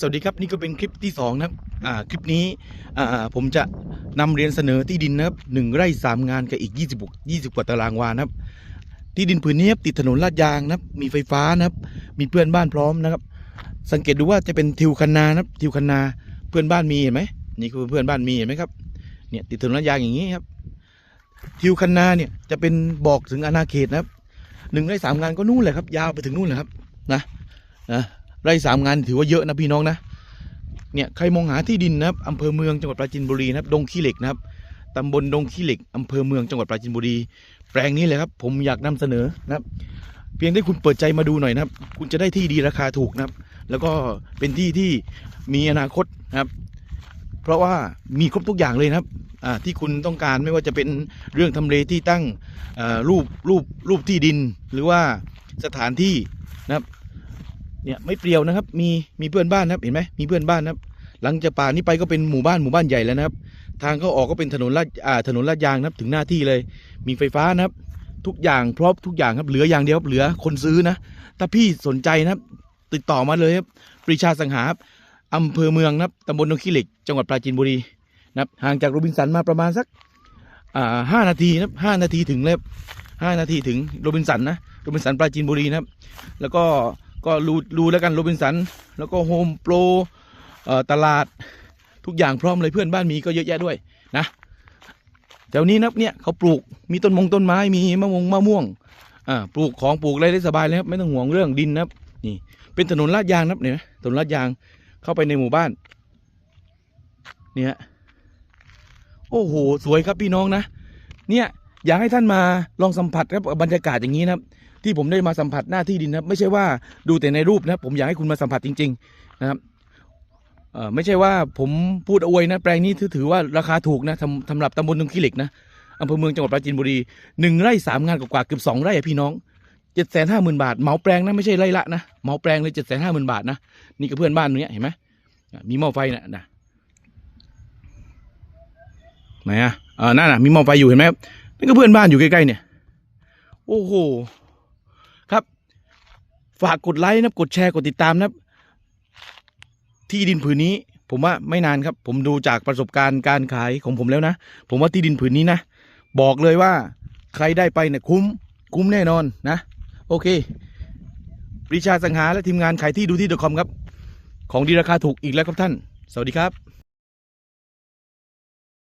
สวัสดีครับนี่ก็เป็นคลิปที่สองนะครับอ่าคลิปนี้อ่าผมจะนำเรียนเสนอที่ดินนะครับหนึ่งไร่สามงานกับอีกยี่สิบกว่าตารางวานะครับ ที่ดินผืนนี้ติดถนนลาดยางนะครับ มีไฟฟ้านะครับ มีเพื่อนบ้านพร้อมนะครับ สังเกตดูว่าจะเป็นทิวคันนานะครับทิวคันนาเพื่อนบ้านมีเห็นไหมนี่คือเพื่อนบ้านมีเห็นไหมครับเนี่ยติดถนนลาดยางอย่างนี้ครับ ทิวคันนาเนี่ยจะเป็นบอกถึงอาณาเขตนะครับหนึ่งไร่สามงานก็นู่นแหละครับ ยาวไปถึงนู่นแหละครับนะนะ ไร่สามงานถือว่าเยอะนะพี่น้องนะเนี่ยใครมองหาที่ดินนะครับอำเภอเมืองจังหวัดปราจีนบุรีนะครับดงขี้เหล็กนะครับตำบลดงขี้เหล็กอำเภอเมืองจังหวัดปราจีนบุรี แปลงนี้เลยครับ ผมอยากนำเสนอนะครับ เพียงได้คุณเปิดใจมาดูหน่อยนะครับ คุณจะได้ที่ดีราคาถูกนะครับ แล้วก็เป็นที่ที่มีอนาคตนะครับ เพราะว่ามีครบทุกอย่างเลยนะครับที่คุณต้องการไม่ว่าจะเป็นเรื่องทำเลที่ตั้งรูปรูปรูปที่ดิน หรือว่าสถานที่นะครับ เนี่ยไม่เปลี่ยวนะครับ มีมีเพื่อนบ้านนะครับ เห็นไหมมีเพื่อนบ้านนะครับ หลังจากป่านี้ไปก็เป็นหมู่บ้านหมู่บ้านใหญ่แล้วนะครับ ทางเข้าออกก็เป็นถนนลาดอ่าถนนลาดยางนะครับ ถึงหน้าที่เลย มีไฟฟ้านะครับ ทุกอย่างพร้อมทุกอย่างครับเหลืออย่างเดียวครับเหลือคนซื้อนะถ้าพี่สนใจนะครับ ติดต่อมาเลยครับปรีชาสังหาครับอำเภอเมืองนะครับตำบลดงขี้เหล็ก จังหวัดปราจีนบุรีนะครับห่างจากโรบินสันมาประมาณสักอ่าห้านาทีนะครับห้านาทีถึงเลยครับห้านาทีถึงโรบินสันนะโรบินสันปราจีนบุรีนะครับ แล้วก็ ก็รูรูแล้วกันโรบินสัน แล้วก็โฮมโปรตลาดทุกอย่างพร้อมเลยเพื่อนบ้านมีก็เยอะแยะด้วยนะแถวนี้นับเนี่ยเขาปลูกมีต้นมงต้นไม้มีมะม่วงมะม่วงอ่าปลูกของปลูกอะไรได้สบายเลยครับไม่ต้องห่วงเรื่องดินนะครับนี่เป็นถนนลาดยางนะครับเนี่ยถนนลาดยางเข้าไปในหมู่บ้าน เนี่ยโอ้โหสวยครับพี่น้องนะ เนี่ยอยากให้ท่านมาลองสัมผัสครับกับบรรยากาศอย่างนี้นะครับ ที่ผมได้มาสัมผัสหน้าที่ดินนะครับ ไม่ใช่ว่าดูแต่ในรูปนะครับ ผมอยากให้คุณมาสัมผัสจริง ๆ นะครับเออไม่ใช่ว่าผมพูดอวยนะ แปลงนี้ถือถือว่าราคาถูกนะสำสำหรับตำบลตรงขี้เหล็กนะอำเภอเมืองจังหวัดปราจีนบุรีหนึ่งไร่สามงานกว่าๆเกือบสองไร่พี่น้องเจ็ดแสนห้าหมื่นบาทเหมาแปลงนะไม่ใช่ไร่ละนะเหมาแปลงเลยเจ็ดแสนห้าหมื่นบาทนะนี่ก็เพื่อนบ้านเนี้ยเห็นไหมมีหม้อไฟนะนะไหนอะเออนั่นน่ะมีหม้อไฟอยู่เห็นไหมนี่ก็เพื่อนบ้านอยู่ใกล้ๆเนี่ย โอ้โห ฝากกดไลค์นะกดแชร์กดติดตามนะที่ดินผืนนี้ ผมว่าไม่นานครับ ผมดูจากประสบการณ์การขายของผมแล้วนะ ผมว่าที่ดินผืนนี้นะ บอกเลยว่าใครได้ไปเนี่ยคุ้ม คุ้มแน่นอนนะ โอเคปริชาสังหาและทีมงานขายที่ดูที่ .com ครับ ของดีราคาถูกอีกแล้วครับท่าน สวัสดีครับ